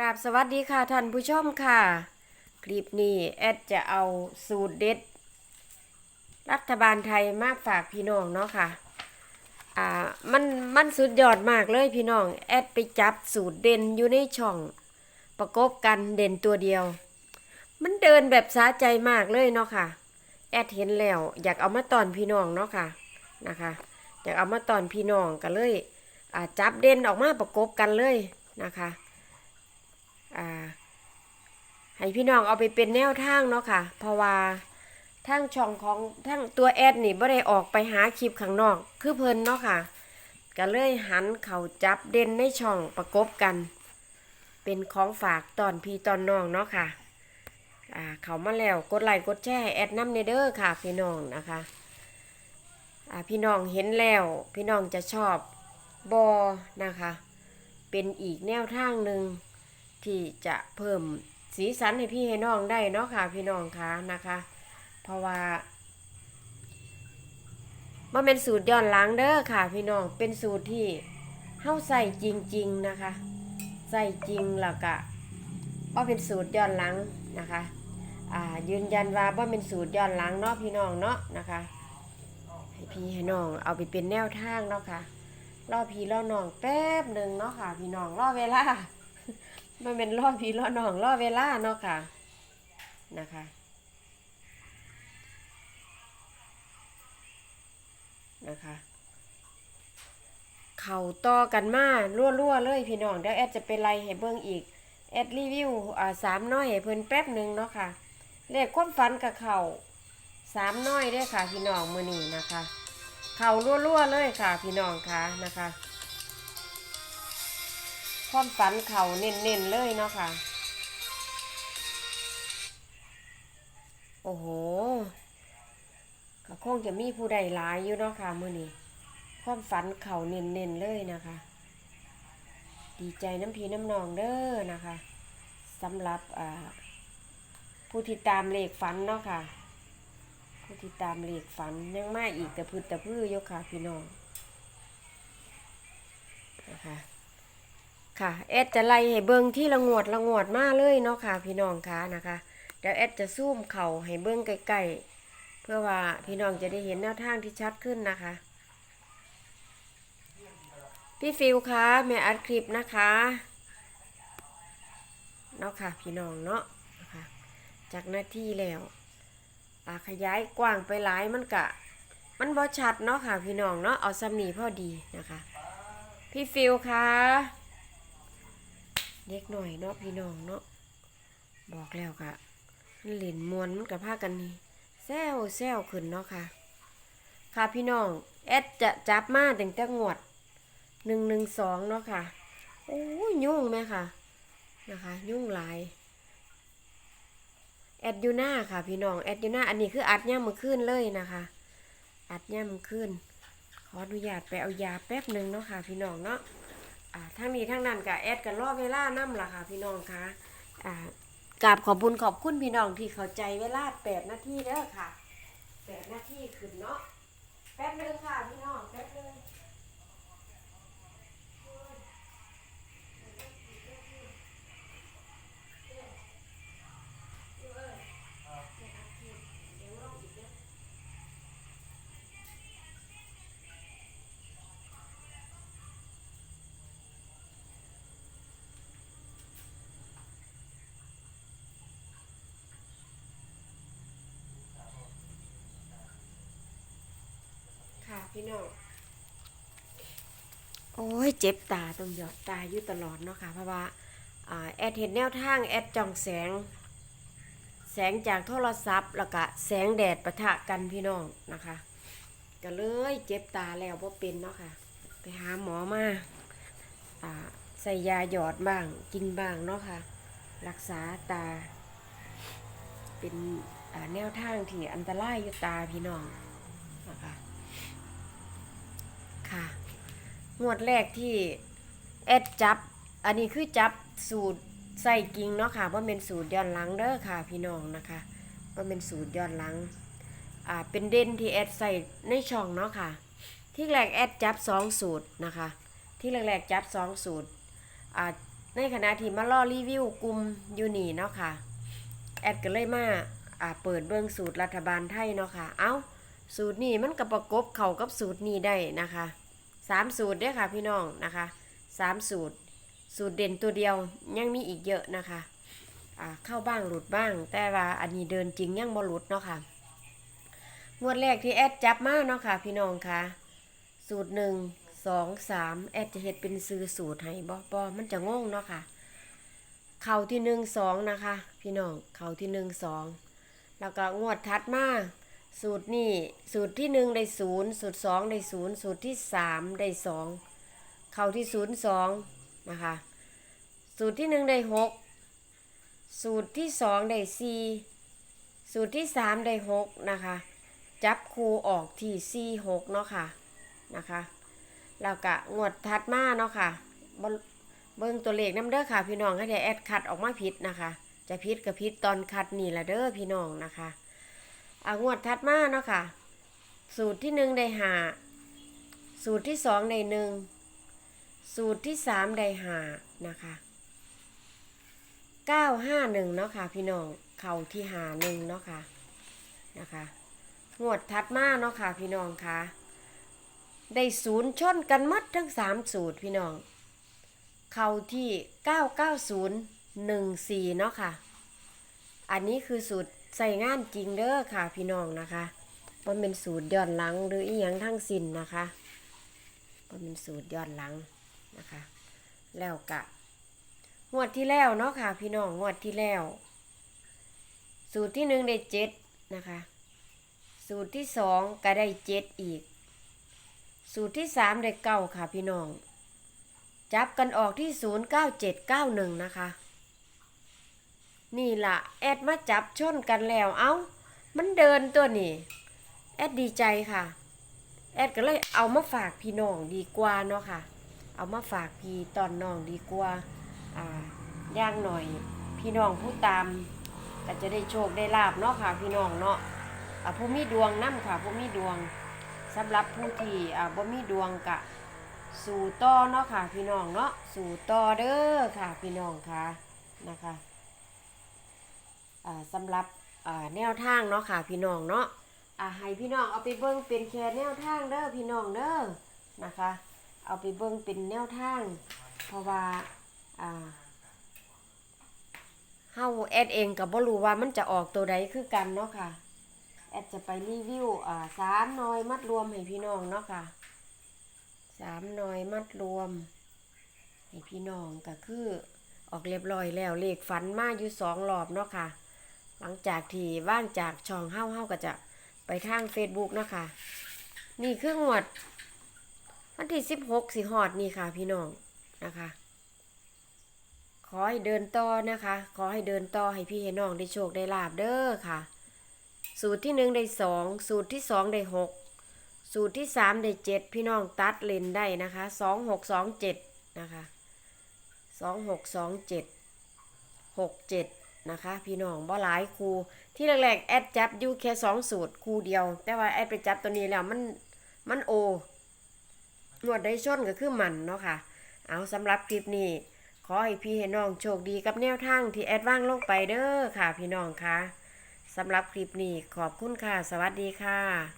กราบสวัสดีค่ะท่านผู้ชมค่ะ คลิปนี้แอดจะเอาสูตรเด็ด รัฐบาลไทยมาฝากพี่น้องเนาะค่ะ อ่ามันมันสุดยอดมากเลยพี่น้อง แอดไปจับสูตรเด่นอยู่ในช่อง ประกบกันเด่นตัวเดียว มันเดินแบบสาใจมากเลยเนาะค่ะ แอดเห็นแล้วอยากเอามาตอนพี่น้องเนาะค่ะนะคะอยากเอามาตอนพี่น้องกันเลยอ่าจับเด่นออกมาประกบกันเลยนะคะ อ่าให้พี่น้องเอาไปเป็นแนวทางเนาะค่ะ เพราะว่าทางช่องของทางตัวแอดนี่บ่ได้ออกไปหาคลิปข้างนอก คือเพลินเนาะค่ะ ก็เลยหันเขาจับเด่นในช่องประกบกัน เป็นของฝากตอนพี่ตอนน้องเนาะค่ะอ่าเขามาแล้วกดไลค์กดแชร์แอดน้ำเนเดอร์ค่ะ พี่น้องนะคะอ่าพี่น้องเห็นแล้ว พี่น้องจะชอบบอนะคะ เป็นอีกแนวทางหนึ่ง ที่จะเพิ่มสีสันให้พี่ให้น้องได้เนาะค่ะพี่น้องคะนะคะ เพราะว่ามันเป็นสูตรย้อนหลังเด้อค่ะ พี่น้องเป็นสูตรที่เฮาใส่จริง ๆนะคะใส่จริงแล้วก็ว่เป็นสูตรย้อนหลังนะคะอ่ายืนยันว่าว่เป็นสูตรย้อนหลังเนาะพี่น้องเนาะนะคะให้พี่ให้น้องเอาไปเป็นแนวทางเนาะค่ะรอพี่รอน้องแป๊บหนึ่งเนาะค่ะ พี่น้องรอเวลา มันเป็นรอพี่รอน้องรอเวลาเนาะค่ะนะคะนะคะ เข่าต่อกันมารั่วๆเลยพี่น้องเดี๋ยวแอดจะเป็นไรให้เบิ่งอีกแอดรีวิวอ่าสามน้อยให้เพิ่นแป๊บหนึ่งเนาะค่ะเลขความฝันกับเข่าสามน้อยได้อค่ะพี่น้องมือนี้นะคะ เข่ารั่วๆเลยค่ะพี่น้องค่ะนะคะ ความฝันเข่าเน้นๆเลยเนาะค่ะ โอ้โหก็คงจะมีผู้ใดหลายอยู่เนาะค่ะมื้อนี้ความฝันเขาเน้นๆเลยนะคะ ดีใจน้ำพีน้ำนองเด้อนะคะสำหรับผู้ที่ตามเลขฝันเนาะค่ะ ผู้ที่ตามเลขฝันยังมาอีกแต่พืชแต่พืชยกค่ะพี่น้องนะคะ ค่ะแอดจะไล่ให้เบิ้งที่ละงวดละงวดมาเลยเนาะค่ะ พี่น้องค่ะนะคะเดี๋ยวแอดจะซูมเข่าให้เบิ้งใกล้ๆเพื่อว่าพี่น้องจะได้เห็นแนวทางที่ชัดขึ้นนะคะ พี่ฟิวคะแม่อัดคลิปนะคะเนาะค่ะพี่น้องเนาะนะคะจากหน้าที่แล้วอ่าขยายกว้างไปหลายมันกะ มันบ่ชัดเนาะค่ะพี่น้องเนาะเอาซ้ำนีพอดีนะคะ พี่ฟิวคะ เด็กหน่อยเนาะพี่น้องเนาะบอกแล้วกะมันเล่นมวนมันกับผ้ากันนี่แซวแซวขึ้นเนาะค่ะ ค่ะพี่น้องแอดจะจับมาตั้งแต่งวดหนึ่งหนึ่งสองเนาะค่ะโอ้ยยุ่งไหมค่ะนะคะ ยุ่งหลายแอดยูน่าค่ะ พี่น้องแอดยูน่าอันนี้คืออัดย่ำมือขึ้นเลยนะคะ อัดย่ำมือขึ้นขออนุญาตไปเอายาแป๊บหนึ่งเนาะค่ะ พี่น้องเนาะ ทั้งนี้ทั้งนั้นกับแอดกันรอบเวลานั่มล่ะค่ะพี่น้องคะะอ่ากราบขอบบุญขอบคุณพี่น้องที่เข้าใจเวลาแปดนาทีเด้อค่ะแปดนาทีขึ้นเนาะ ยเจ็บตาต้องหยอดตาอยู่ตลอดเนาะค่ะเพราะว่าแอดเห็นแนวทางแอดจ้องแสง แสงจากโทรศัพท์แล้วก็แสงแดดปะทะกันพี่น้องนะคะ ก็เลยเจ็บตาแล้วว่าเป็นเนาะค่ะ ไปหาหมอมาใส่ยาหยอดบ้างกินบ้างเนาะค่ะ รักษาตา เป็นแนวทางที่อันตรายอยู่ตาพี่น้องนะคะค่ะ งวดแรกที่แอดจับ อันนี้คือจับสูตรใส่กิ่งเนาะค่ะว่าเป็นสูตรย้อนหลังเด้อค่ะ พี่น้องนะคะว่าเป็นสูตรย้อนหลังอ่าเป็นเด่นที่แอดใส่ในช่องเนาะค่ะ ที่แรกแอดจับสองสูตรนะคะ ที่แรกๆจับสองสูตรอ่าในขณะที่มาล่อรีวิวกลุ่มยูนีเนาะค่ะแอดก็เลยมาอ่าเปิดเบื้องสูตรรัฐบาลไทยเนาะค่ะ เอ้าสูตรนี้มันก็ประกบเข้ากับสูตรนี้ได้นะคะ สามสูตรเด้อค่ะพี่น้องนะคะสามสูตร สูตรเด่นตัวเดียวยังมีอีกเยอะนะคะอ่าเข้าบ้างหลุดบ้าง แต่ว่าอันนี้เดินจริงยังบ่หลุดเนาะค่ะงวดแรกที่แอดจับมาเนาะค่ะ พี่น้องค่ะ สูตรหนึ่งสองสามแอดจะเฮ็ดเป็นซื้อสูตรให้บ่บ่มันจะงงเนาะค่ะ เข่าที่หนึ่งสองนะคะ พี่น้องเข่าที่หนึ่งสองแล้วก็งวดถัดมา สูตรนี่สูตรที่หนึ่งได้ศูนย์สูตรสองได้ศูนย์สูตรที่สามได้สองเข่าที่ศูนย์สองนะคะสูตรที่หนึ่งได้หกสูตรที่สองได้สี่สูตรที่สามได้หกนะคะจับคูออกที่สี่หกเนาะค่ะนะคะแล้วก็งวดถัดมาเนาะค่ะเบิ่งตัวเลขน้ำเด้อค่ะ พี่น้องก็เดี๋ยวแอดคัดออกมาผิดนะคะ จะผิดกับผิดตอนคัดนี่ละเด้อพี่น้องนะคะ อ่างวดถัดมาเนาะค่ะ สูตรที่หนึ่งได้หาสูตรที่สองได้หนึ่งสูตรที่สามได้หานะคะเก้าห้าหนึ่งเนาะค่ะ พี่น้องเข่าที่หาหนึ่งเนาะค่ะนะคะงวดถัดมาเนาะค่ะ พี่น้องค่ะ ได้ศูนย์ชนกันมัดทั้งสามสูตรพี่น้อง เข้าที่เก้าเก้าศูนย์หนึ่งสี่เนาะค่ะ อันนี้คือสูตร ใส่งานจริงเด้อค่ะพี่น้องนะคะมันเป็นสูตรย้อนหลังหรืออีหยังทั้งสิ้นนะคะมันเป็นสูตรย้อนหลังนะคะ แล้วกะงวดที่แล้วเนาะค่ะ พี่น้องงวดที่แล้ว สูตรที่หนึ่งได้เจ็ดนะคะ สูตรที่สองก็ได้เจ็ดอีก สูตรที่สามได้เก้าค่ะพี่น้อง จับกันออกที่ศูนย์เก้าเจ็ดเก้าหนึ่งนะคะ นี่ละแอดมาจับชนกันแล้วเอ้า มันเดินตัวนี่ แอดดีใจค่ะ แอดก็เลยเอามาฝากพี่น้องดีกว่าเนาะค่ะ เอามาฝากพี่ตอนน้องดีกว่าอ่าย่างหน่อย พี่น้องผู้ตาม ก็จะได้โชคได้ลาบเนาะค่ะ พี่น้องเนาะอ่าผู้มีดวงนั่ค่ะผู้มีดวงสำหรับผู้ที่อ่าบ่มีดวงกะ สู่ต่อเนาะค่ะ พี่น้องเนาะสู่ต่อเด้อค่ะ พี่น้องค่ะนะคะ สำหรับแนวทางเนาะค่ะพี่น้องเนาะอ่าให้พี่น้องเอาไปเบิ่งเป็นแค่แนวทางเด้อพี่น้องเด้อนะคะ เอาไปเบิ่งเป็นแนวทาง เพราะว่าอ่าเฮาแอดเองก็บ่รู้ว่ามันจะออกตัวใดคือกันเนาะค่ะแอดจะไปรีวิวอ่าสามหน้อยมัดรวมให้พี่น้องเนาะค่ะสามหน่อยมัดรวมให้พี่น้องก็คือออกเรียบร้อยแล้วเลขฝันมาอยู่สองรอบเนาะค่ะ หลังจากที่ว่างจากช่องเฮ้าเฮ้าก็จะไปทาง Facebook นะคะ นี่คืองวด วันที่สิบหกสิหอดนี่ค่ะ พี่น้องนะคะ ขอให้เดินต่อนะคะ ขอให้เดินต่อให้พี่ให้น้องได้โชคได้ลาบเด้อค่ะ สูตรที่หนึ่งได้สองสูตรที่สองได้หกสูตรที่สามได้เจ็ดพี่น้องตัดเลนได้นะคะสองหกสองเจ็ดนะคะสองหกสองเจ็ดหกเจ็ด นะคะ พี่น้องบ่หลายครูที่แรกๆแอดจับอยู่แค่สองสูตรครูเดียว แต่ว่าแอดไปจับตัวนี้แล้วมันมันโอหนวดได้ชนก็คือมันเนาะค่ะ เอาสำหรับคลิปนี้ขอให้พี่ให้น้องโชคดีกับแนวทางที่แอดว่างลงไปเด้อค่ะ พี่น้องค่ะสำหรับคลิปนี้ขอบคุณค่ะ สวัสดีค่ะ